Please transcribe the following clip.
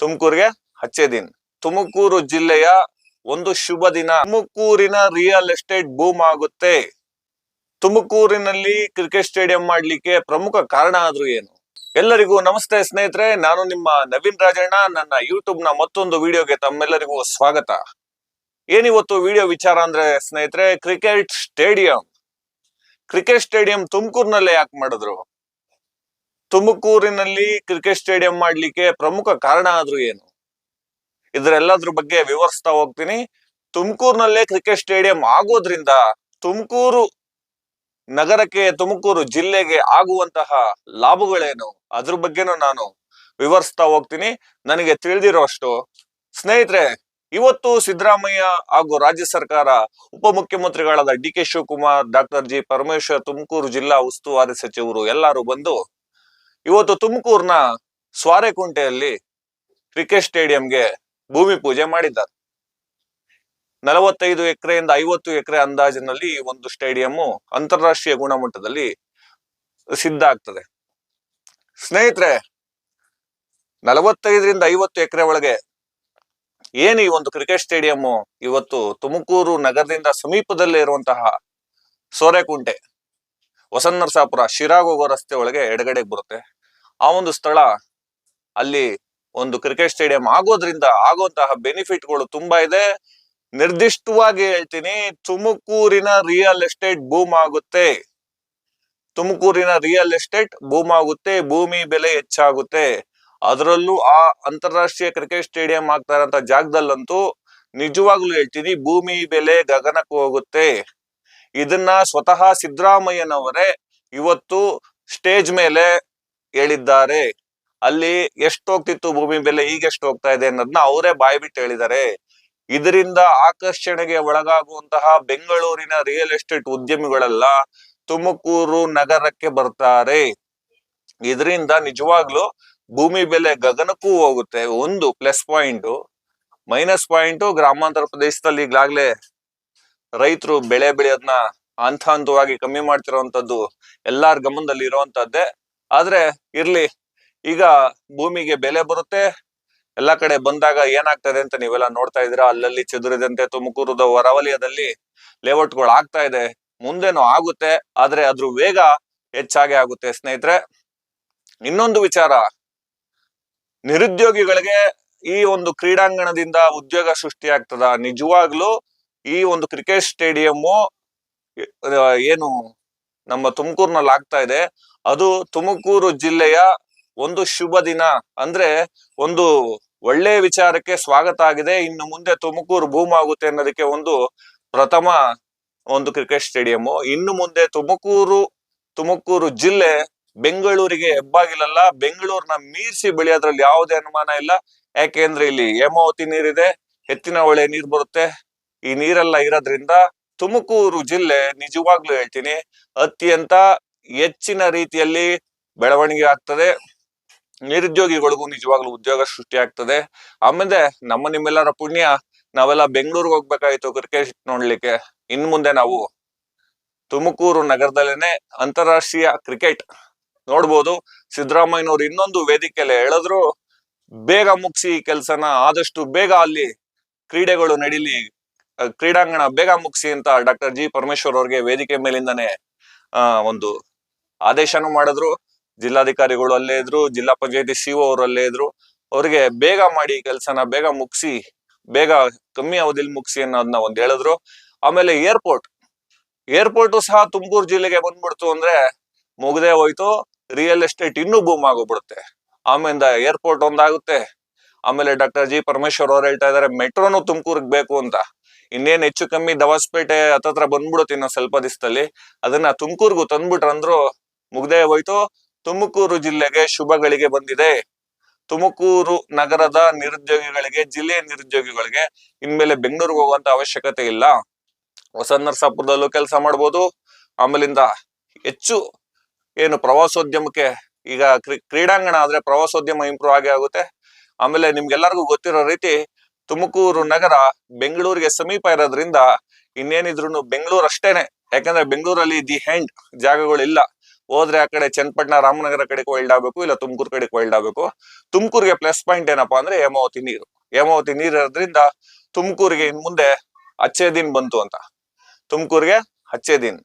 ತುಮಕೂರಿಗೆ ಹಚ್ಚೆ ದಿನ. ತುಮಕೂರು ಜಿಲ್ಲೆಯ ಒಂದು ಶುಭ ದಿನ. ತುಮಕೂರಿನ ರಿಯಲ್ ಎಸ್ಟೇಟ್ ಬೂಮ್ ಆಗುತ್ತೆ. ತುಮಕೂರಿನಲ್ಲಿ ಕ್ರಿಕೆಟ್ ಸ್ಟೇಡಿಯಂ ಮಾಡ್ಲಿಕ್ಕೆ ಪ್ರಮುಖ ಕಾರಣ ಆದ್ರೂ ಏನು? ಎಲ್ಲರಿಗೂ ನಮಸ್ತೆ ಸ್ನೇಹಿತರೆ, ನಾನು ನಿಮ್ಮ ನವೀನ್ ರಾಜಣ್ಣ. ನನ್ನ ಯೂಟ್ಯೂಬ್ನ ಮತ್ತೊಂದು ವಿಡಿಯೋಗೆ ತಮ್ಮೆಲ್ಲರಿಗೂ ಸ್ವಾಗತ. ಏನಿವತ್ತು ವಿಡಿಯೋ ವಿಚಾರ ಅಂದ್ರೆ ಸ್ನೇಹಿತರೆ ಕ್ರಿಕೆಟ್ ಸ್ಟೇಡಿಯಂ ಕ್ರಿಕೆಟ್ ಸ್ಟೇಡಿಯಂ ತುಮಕೂರಿನಲ್ಲೇ ಯಾಕೆ ಮಾಡಿದ್ರು? ತುಮಕೂರಿನಲ್ಲಿ ಕ್ರಿಕೆಟ್ ಸ್ಟೇಡಿಯಂ ಮಾಡ್ಲಿಕ್ಕೆ ಪ್ರಮುಖ ಕಾರಣ ಆದ್ರೂ ಏನು? ಇದ್ರೆಲ್ಲದ್ರ ಬಗ್ಗೆ ವಿವರಿಸ್ತಾ ಹೋಗ್ತೀನಿ. ತುಮಕೂರಿನಲ್ಲೇ ಕ್ರಿಕೆಟ್ ಸ್ಟೇಡಿಯಂ ಆಗೋದ್ರಿಂದ ತುಮಕೂರು ನಗರಕ್ಕೆ, ತುಮಕೂರು ಜಿಲ್ಲೆಗೆ ಆಗುವಂತಹ ಲಾಭಗಳೇನು? ಅದ್ರ ಬಗ್ಗೆನೂ ನಾನು ವಿವರಿಸ್ತಾ ಹೋಗ್ತೀನಿ. ನನಗೆ ತಿಳಿದಿರೋಷ್ಟು ಸ್ನೇಹಿತರೆ, ಇವತ್ತು ಸಿದ್ದರಾಮಯ್ಯ ಹಾಗೂ ರಾಜ್ಯ ಸರ್ಕಾರ ಉಪಮುಖ್ಯಮಂತ್ರಿಗಳಾದ D K Shivakumar, doctor G Parameshwar, Tumakuru ಜಿಲ್ಲಾ ಉಸ್ತುವಾರಿ ಸಚಿವರು ಎಲ್ಲರೂ ಬಂದು ಇವತ್ತು ತುಮಕೂರಿನ ಸ್ವಾರೆಕುಂಟೆಯಲ್ಲಿ ಕ್ರಿಕೆಟ್ ಸ್ಟೇಡಿಯಂಗೆ ಭೂಮಿ ಪೂಜೆ ಮಾಡಿದ್ದಾರೆ. ನಲವತ್ತೈದು ಎಕರೆಯಿಂದ ಐವತ್ತು ಎಕರೆ ಅಂದಾಜಿನಲ್ಲಿ ಒಂದು ಸ್ಟೇಡಿಯಂ ಅಂತಾರಾಷ್ಟ್ರೀಯ ಗುಣಮಟ್ಟದಲ್ಲಿ ಸಿದ್ಧ ಆಗ್ತದೆ. ಸ್ನೇಹಿತರೆ, ನಲವತ್ತೈದರಿಂದ ಐವತ್ತು ಎಕರೆ ಒಳಗೆ ಏನು ಈ ಒಂದು ಕ್ರಿಕೆಟ್ ಸ್ಟೇಡಿಯಂ ಇವತ್ತು ತುಮಕೂರು ನಗರದಿಂದ ಸಮೀಪದಲ್ಲೇ ಇರುವಂತಹ ಸೋರೆಕುಂಟೆ ವಸನ್ನರಸಾಪುರ ಶಿರಾಗೋಗೋ ಶಿರಾಗ್ ರಸ್ತೆ ಒಳಗೆ ಎಡಗಡೆಗೆ ಬರುತ್ತೆ. ಆ ಒಂದು ಸ್ಥಳ ಅಲ್ಲಿ ಒಂದು ಕ್ರಿಕೆಟ್ ಸ್ಟೇಡಿಯಂ ಆಗೋದ್ರಿಂದ ಆಗುವಂತಹ ಬೆನಿಫಿಟ್ಗಳು ತುಂಬಾ ಇದೆ. ನಿರ್ದಿಷ್ಟವಾಗಿ ಹೇಳ್ತೀನಿ, ತುಮಕೂರಿನ ರಿಯಲ್ ಎಸ್ಟೇಟ್ ಬೂಮ್ ಆಗುತ್ತೆ. ತುಮಕೂರಿನ ರಿಯಲ್ ಎಸ್ಟೇಟ್ ಬೂಮ್ ಆಗುತ್ತೆ, ಭೂಮಿ ಬೆಲೆ ಹೆಚ್ಚಾಗುತ್ತೆ. ಅದರಲ್ಲೂ ಆ ಅಂತಾರಾಷ್ಟ್ರೀಯ ಕ್ರಿಕೆಟ್ ಸ್ಟೇಡಿಯಂ ಆಗ್ತಾ ಇರೋಂಥ ಜಾಗದಲ್ಲಂತೂ ನಿಜವಾಗ್ಲೂ ಹೇಳ್ತೀನಿ, ಭೂಮಿ ಬೆಲೆ ಗಗನಕ್ಕೆ ಹೋಗುತ್ತೆ. ಇದನ್ನ ಸ್ವತಃ ಸಿದ್ದರಾಮಯ್ಯನವರೇ ಇವತ್ತು ಸ್ಟೇಜ್ ಮೇಲೆ ಹೇಳಿದ್ದಾರೆ. ಅಲ್ಲಿ ಎಷ್ಟು ಹೋಗ್ತಿತ್ತು ಭೂಮಿ ಬೆಲೆ ಈಗ ಎಷ್ಟು ಹೋಗ್ತಾ ಇದೆ ಅನ್ನೋದನ್ನ ಅವರೇ ಬಾಯಿ ಬಿಟ್ಟು ಹೇಳಿದ್ದಾರೆ. ಇದರಿಂದ ಆಕರ್ಷಣೆಗೆ ಒಳಗಾಗುವಂತಹ ಬೆಂಗಳೂರಿನ ರಿಯಲ್ ಎಸ್ಟೇಟ್ ಉದ್ಯಮಿಗಳೆಲ್ಲ ತುಮಕೂರು ನಗರಕ್ಕೆ ಬರ್ತಾರೆ. ಇದರಿಂದ ನಿಜವಾಗ್ಲೂ ಭೂಮಿ ಬೆಲೆ ಗಗನಕ್ಕೂ ಹೋಗುತ್ತೆ. ಒಂದು ಪ್ಲಸ್ ಪಾಯಿಂಟ್ ಮೈನಸ್ ಪಾಯಿಂಟ್ ಗ್ರಾಮಾಂತರ ಪ್ರದೇಶದಲ್ಲಿ ಈಗಾಗ್ಲೇ ರೈತರು ಬೆಳೆ ಬೆಳೆಯೋದನ್ನ ಹಂತ ಹಂತವಾಗಿ ಕಮ್ಮಿ ಮಾಡ್ತಿರೋವಂಥದ್ದು ಎಲ್ಲಾರ ಗಮನದಲ್ಲಿ ಇರುವಂತದ್ದೇ ಆದ್ರೆ ಇರ್ಲಿ, ಈಗ ಭೂಮಿಗೆ ಬೆಲೆ ಬರುತ್ತೆ, ಎಲ್ಲ ಕಡೆ ಬಂದಾಗ ಏನಾಗ್ತದೆ ಅಂತ ನೀವೆಲ್ಲ ನೋಡ್ತಾ ಇದೀರಾ ಅಲ್ಲಲ್ಲಿ ಚದುರಿದಂತೆ ತುಮಕೂರದ ಹೊರವಲಯದಲ್ಲಿ ಲೇಔಟ್ಗಳು ಆಗ್ತಾ ಇದೆ. ಮುಂದೇನು ಆಗುತ್ತೆ, ಆದ್ರೆ ಅದ್ರ ವೇಗ ಹೆಚ್ಚಾಗಿ ಆಗುತ್ತೆ ಸ್ನೇಹಿತರೆ. ಇನ್ನೊಂದು ವಿಚಾರ, ನಿರುದ್ಯೋಗಿಗಳಿಗೆ ಈ ಒಂದು ಕ್ರೀಡಾಂಗಣದಿಂದ ಉದ್ಯೋಗ ಸೃಷ್ಟಿ ಆಗ್ತದ? ನಿಜವಾಗ್ಲೂ ಈ ಒಂದು ಕ್ರಿಕೆಟ್ ಸ್ಟೇಡಿಯಮ್ಮು ಏನು ನಮ್ಮ ತುಮಕೂರಿನಲ್ಲಿ ಆಗ್ತಾ ಇದೆ. ಅದು ತುಮಕೂರು ಜಿಲ್ಲೆಯ ಒಂದು ಶುಭ ದಿನ. ಅಂದ್ರೆ ಒಂದು ಒಳ್ಳೆ ವಿಚಾರಕ್ಕೆ ಸ್ವಾಗತ ಆಗಿದೆ. ಇನ್ನು ಮುಂದೆ ತುಮಕೂರು ಭೂಮ ಆಗುತ್ತೆ ಅನ್ನೋದಕ್ಕೆ ಒಂದು ಪ್ರಥಮ ಒಂದು ಕ್ರಿಕೆಟ್ ಸ್ಟೇಡಿಯಂ ಇನ್ನು ಮುಂದೆ ತುಮಕೂರು ತುಮಕೂರು ಜಿಲ್ಲೆ ಬೆಂಗಳೂರಿಗೆ ಹೆಬ್ಬಾಗಿಲಲ್ಲ. ಬೆಂಗಳೂರಿನ ಮೀರಿಸಿ ಬೆಳೆಯೋದ್ರಲ್ಲಿ ಯಾವುದೇ ಅನುಮಾನ ಇಲ್ಲ. ಯಾಕೆಂದ್ರೆ ಇಲ್ಲಿ ಹೇಮಾವತಿ ನೀರಿದೆ. ಎತ್ತಿನ ಹೊಳೆ ನೀರ್ ಬರುತ್ತೆ. ಈ ನೀರೆಲ್ಲ ಇರೋದ್ರಿಂದ ತುಮಕೂರು ಜಿಲ್ಲೆ ನಿಜವಾಗ್ಲೂ ಹೇಳ್ತೀನಿ, ಅತ್ಯಂತ ಹೆಚ್ಚಿನ ರೀತಿಯಲ್ಲಿ ಬೆಳವಣಿಗೆ ಆಗ್ತದೆ. ನಿರುದ್ಯೋಗಿಗಳಿಗೂ ನಿಜವಾಗ್ಲೂ ಉದ್ಯೋಗ ಸೃಷ್ಟಿ ಆಗ್ತದೆ. ಆಮೇಲೆ ನಮ್ಮ ನಿಮ್ಮೆಲ್ಲರ ಪುಣ್ಯ, ನಾವೆಲ್ಲ ಬೆಂಗಳೂರಿಗೆ ಹೋಗ್ಬೇಕಾಯ್ತು ಕ್ರಿಕೆಟ್ ನೋಡ್ಲಿಕ್ಕೆ. ಇನ್ ಮುಂದೆ ನಾವು ತುಮಕೂರು ನಗರದಲ್ಲೇನೆ ಅಂತಾರಾಷ್ಟ್ರೀಯ ಕ್ರಿಕೆಟ್ ನೋಡ್ಬೋದು. ಸಿದ್ದರಾಮಯ್ಯನವ್ರು ಇನ್ನೊಂದು ವೇದಿಕೆಯಲ್ಲಿ ಹೇಳಿದ್ರು ಬೇಗ ಮುಗಿಸಿ ಕೆಲಸನ, ಆದಷ್ಟು ಬೇಗ ಅಲ್ಲಿ ಕ್ರೀಡೆಗಳು ನಡೀಲಿ. ಕ್ರೀಡಾಂಗಣ ಬೇಗ ಮುಗಿಸಿ ಅಂತ ಡಾಕ್ಟರ್ ಜಿ ಪರಮೇಶ್ವರ್ ಅವ್ರಿಗೆ ವೇದಿಕೆ ಮೇಲಿಂದಾನೆ ಒಂದು ಆದೇಶನೂ ಮಾಡಿದ್ರು. ಜಿಲ್ಲಾಧಿಕಾರಿಗಳು ಅಲ್ಲೇ ಇದ್ರು, ಜಿಲ್ಲಾ ಪಂಚಾಯತಿ ಸಿಒ ಅವರು ಅಲ್ಲೇ ಇದ್ರು. ಅವ್ರಿಗೆ ಬೇಗ ಮಾಡಿ ಕೆಲಸನ ಬೇಗ ಮುಗಿಸಿ, ಬೇಗ ಕಮ್ಮಿ ಅವಧಿಲಿ ಮುಗಿಸಿ ಅನ್ನೋದನ್ನ ಒಂದ್ ಹೇಳಿದ್ರು. ಆಮೇಲೆ ಏರ್ಪೋರ್ಟ್ ಏರ್ಪೋರ್ಟ್ ಸಹ ತುಮಕೂರು ಜಿಲ್ಲೆಗೆ ಬಂದ್ಬಿಡ್ತು ಅಂದ್ರೆ ಮುಗ್ದೇ ಹೋಯ್ತು. ರಿಯಲ್ ಎಸ್ಟೇಟ್ ಇನ್ನೂ ಬೂಮ್ ಆಗೋಗ್ಬಿಡುತ್ತೆ. ಆಮೇಲೆ ಏರ್ಪೋರ್ಟ್ ಒಂದಾಗುತ್ತೆ. ಆಮೇಲೆ ಡಾಕ್ಟರ್ ಜಿ ಪರಮೇಶ್ವರ್ ಅವ್ರು ಹೇಳ್ತಾ ಇದಾರೆ, ಮೆಟ್ರೋನು ತುಮಕೂರಿಗೆ ಬೇಕು ಅಂತ. ಇನ್ನೇನ್ ಹೆಚ್ಚು ಕಮ್ಮಿ ದವಾಸ್ಪೇಟೆ ಹತ್ರ ಬಂದ್ಬಿಡುತ್ತೆ ಇನ್ನೊಂದ್ ಸ್ವಲ್ಪ ದಿವಸದಲ್ಲಿ ಅದನ್ನ ತುಮಕೂರ್ಗೂ ತಂದ್ಬಿಟ್ರಂದ್ರು ಮುಗ್ದೇ ಹೋಯ್ತು. ತುಮಕೂರು ಜಿಲ್ಲೆಗೆ ಶುಭಗಳಿಗೆ ಬಂದಿದೆ. ತುಮಕೂರು ನಗರದ ನಿರುದ್ಯೋಗಿಗಳಿಗೆ, ಜಿಲ್ಲೆಯ ನಿರುದ್ಯೋಗಿಗಳಿಗೆ ಇನ್ಮೇಲೆ ಬೆಂಗಳೂರಿಗೆ ಹೋಗುವಂತ ಅವಶ್ಯಕತೆ ಇಲ್ಲ. ಹೊಸ ನರಸಾಪುರದಲ್ಲೂ ಕೆಲಸ ಮಾಡ್ಬೋದು. ಆಮೇಲಿಂದ ಹೆಚ್ಚು ಏನು ಪ್ರವಾಸೋದ್ಯಮಕ್ಕೆ ಈಗ ಕ್ರೀ- ಕ್ರೀಡಾಂಗಣ ಆದ್ರೆ ಪ್ರವಾಸೋದ್ಯಮ ಇಂಪ್ರೂವ್ ಆಗೇ ಆಗುತ್ತೆ. ಆಮೇಲೆ ನಿಮ್ಗೆಲ್ಲರಿಗೂ ಗೊತ್ತಿರೋ ರೀತಿ ತುಮಕೂರು ನಗರ ಬೆಂಗಳೂರಿಗೆ ಸಮೀಪ ಇರೋದ್ರಿಂದ ಇನ್ನೇನಿದ್ರು ಬೆಂಗಳೂರು ಅಷ್ಟೇನೆ ಯಾಕಂದ್ರೆ ಬೆಂಗಳೂರಲ್ಲಿ ದಿ ಹೆಂಡ್ ಜಾಗಗಳು ಇಲ್ಲ ಹೋದ್ರೆ ಆ ಕಡೆ ಚನ್ನಪಟ್ಟಣ, ರಾಮನಗರ ಕಡೆಗೆ ವೈಲ್ಡ್ ಆಗ್ಬೇಕು, ಇಲ್ಲ ತುಮಕೂರು ಕಡೆಗೆ ವೈಲ್ಡ್ ಆಗ್ಬೇಕು. ತುಮಕೂರಿಗೆ ಪ್ಲಸ್ ಪಾಯಿಂಟ್ ಏನಪ್ಪಾ ಅಂದ್ರೆ ಹೇಮಾವತಿ ನೀರು. ಹೇಮಾವತಿ ನೀರು ಇರೋದ್ರಿಂದ ತುಮಕೂರಿಗೆ ಇನ್ ಮುಂದೆ ಅಚ್ಚೆ ದಿನ್ ಬಂತು ಅಂತ. ತುಮಕೂರಿಗೆ ಅಚ್ಚೆ ದಿನ್.